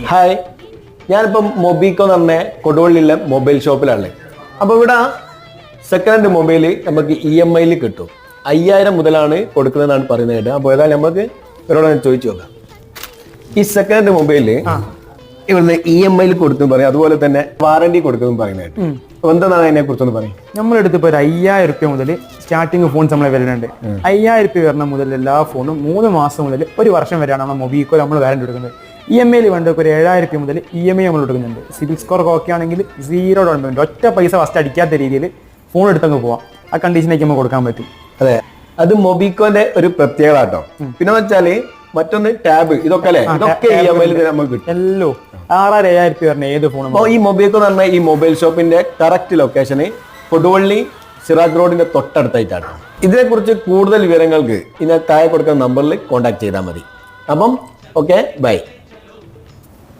Hi ഞാനിപ്പം മൊബിക്കോ എന്ന് പറഞ്ഞ കൊടുവള്ളിയിലെ മൊബൈൽ ഷോപ്പിലാണ് അപ്പോൾ ഇവിടെ സെക്കൻഡ് ഹാൻഡ് മൊബൈൽ നമുക്ക് ഇ എം ഐയിൽ കിട്ടും. അയ്യായിരം മുതലാണ് കൊടുക്കുന്നതെന്നാണ് പറയുന്നത് കേട്ടോ അപ്പോൾ ഏതായാലും നമുക്ക് ഇവരോട് ഞാൻ ചോദിച്ചു നോക്കാം. ഈ സെക്കൻഡ് ഹാൻഡ് മൊബൈലിൽ ഇവിടുന്ന് ഇ എം ഐയിൽ കൊടുക്കുന്നു പറയും. അതുപോലെ തന്നെ വാറണ്ടി കൊടുക്കുന്നു പറയുന്നത് അപ്പോൾ എന്താണ് അതിനെ കുറിച്ചൊന്ന് പറയും. നമ്മളെടുത്ത് ഇപ്പോൾ ഒരു അയ്യായിരം റുപ്യ മുതൽ സ്റ്റാർട്ടിങ് ഫോൺസ് നമ്മളെ വരുന്നുണ്ട്. അയ്യായിരം റുപ്യ വരുന്ന മുതൽ എല്ലാ ഫോണും മൂന്ന് മാസം മുതൽ ഒരു വർഷം വരെയാണ് നമ്മൾ മൊബൈക്കോ നമ്മൾ വാറണ്ടി കൊടുക്കുന്നത്. ഇ എം ഐയിൽ വേണ്ട ഒരു ഏഴായിരം റുപ്യ മുതൽ ഇ എം ഐ നമ്മൾ എടുക്കുന്നുണ്ട്. സിബിൽ സ്കോർ ഓക്കെ ആണെങ്കിൽ സീറോ ഡൗൺ പേയ്മെന്റ് ഒറ്റ പൈസ ഫസ്റ്റ് അടിക്കാത്ത രീതിയിൽ ഫോൺ എടുത്തങ്ങ് പോവാം. ആ കണ്ടീഷനേക്ക് നമുക്ക് കൊടുക്കാൻ പറ്റും. അതെ. അത് മൊബിക്കോന്റെ ഒരു പ്രത്യേകത കേട്ടോ. പിന്നെ വെച്ചാൽ മറ്റൊന്ന് ടാബ് ഇതൊക്കെ അല്ലേ ഇതൊക്കെ ഇ എം ഐയിൽ നമുക്ക് കിട്ടും. എല്ലോ. ആറായിരം ഏഴായിരം റുപ്യ വരുന്ന ഏത് ഫോണും അപ്പോൾ ഈ മൊബിക്കോ എന്ന് പറഞ്ഞ ഈ മൊബൈൽ ഷോപ്പിന്റെ കറക്റ്റ് ലൊക്കേഷന് കൊടുവള്ളി സിറാജ് റോഡിന്റെ തൊട്ടടുത്തായിട്ടാണ്. ഇതിനെക്കുറിച്ച് കൂടുതൽ വിവരങ്ങൾക്ക് ഇന്ന് താഴെ കൊടുക്കുന്ന നമ്പറിൽ കോൺടാക്ട് ചെയ്താൽ മതി. അപ്പം ഓക്കെ ബൈ.